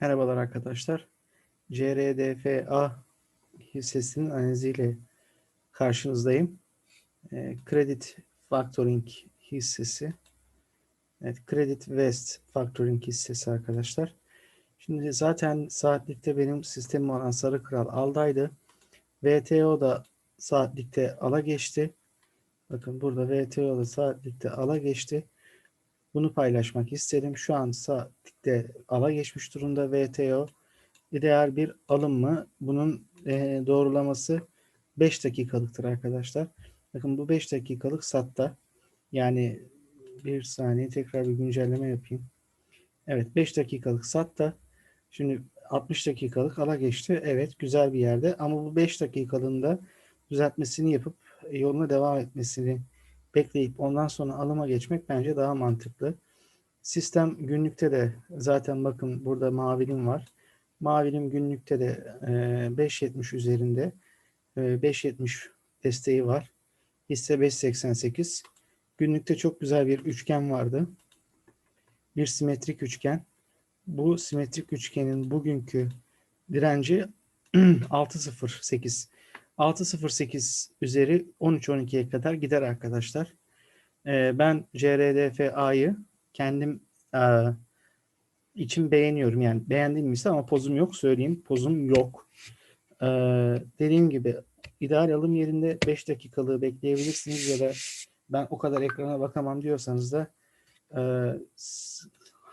Merhabalar arkadaşlar. CRDFA hissesinin analiziyle karşınızdayım. E, Credit Factoring hissesi. Evet, Credit West Factoring hissesi arkadaşlar. Şimdi zaten saatlikte benim sistemim olan Sarı Kral aldaydı. VTO da saatlikte ala geçti. Bakın burada VTO da saatlikte ala geçti. Bunu paylaşmak isterim. Şu an saatlikte ala geçmiş durumda VTO. İdeal bir alım mı? Bunun e, doğrulaması 5 dakikalıktır arkadaşlar. Bakın bu 5 dakikalık satta. Yani bir saniye tekrar bir güncelleme yapayım. Evet 5 dakikalık satta. Şimdi 60 dakikalık ala geçti. Evet güzel bir yerde ama bu 5 dakikalığında düzeltmesini yapıp yoluna devam etmesini bekleyip ondan sonra alıma geçmek bence daha mantıklı. Sistem günlükte de zaten bakın burada mavilim var. Mavilim günlükte de e, 5.70 üzerinde e, 5.70 desteği var. Hisse 5.88. Günlükte çok güzel bir üçgen vardı. Bir simetrik üçgen. Bu simetrik üçgenin bugünkü direnci 6.08. 6.08 üzeri 13-12'ye kadar gider arkadaşlar. Ee, ben CRDFA'yı kendim e, için beğeniyorum. Yani beğendiğim ise ama pozum yok söyleyeyim. Pozum yok. Ee, dediğim gibi ideal alım yerinde 5 dakikalığı bekleyebilirsiniz ya da ben o kadar ekrana bakamam diyorsanız da e,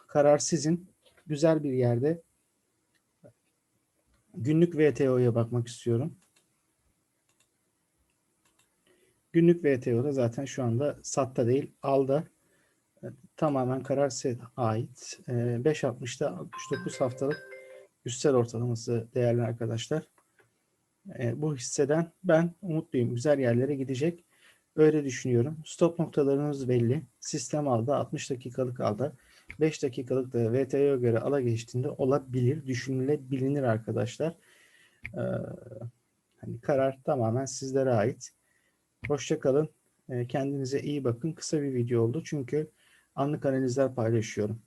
karar sizin. Güzel bir yerde günlük VTO'ya bakmak istiyorum. Günlük VTO'da zaten şu anda satta değil alda tamamen karar size ait. 5.60'da 69 haftalık üstel ortalaması değerli arkadaşlar. Bu hisseden ben umutluyum. Güzel yerlere gidecek. Öyle düşünüyorum. Stop noktalarınız belli. Sistem aldı. 60 dakikalık aldı. 5 dakikalık da VTO'ya göre ala geçtiğinde olabilir. Düşünülebilir arkadaşlar. Hani karar tamamen sizlere ait. Hoşça kalın. Kendinize iyi bakın. Kısa bir video oldu çünkü anlık analizler paylaşıyorum.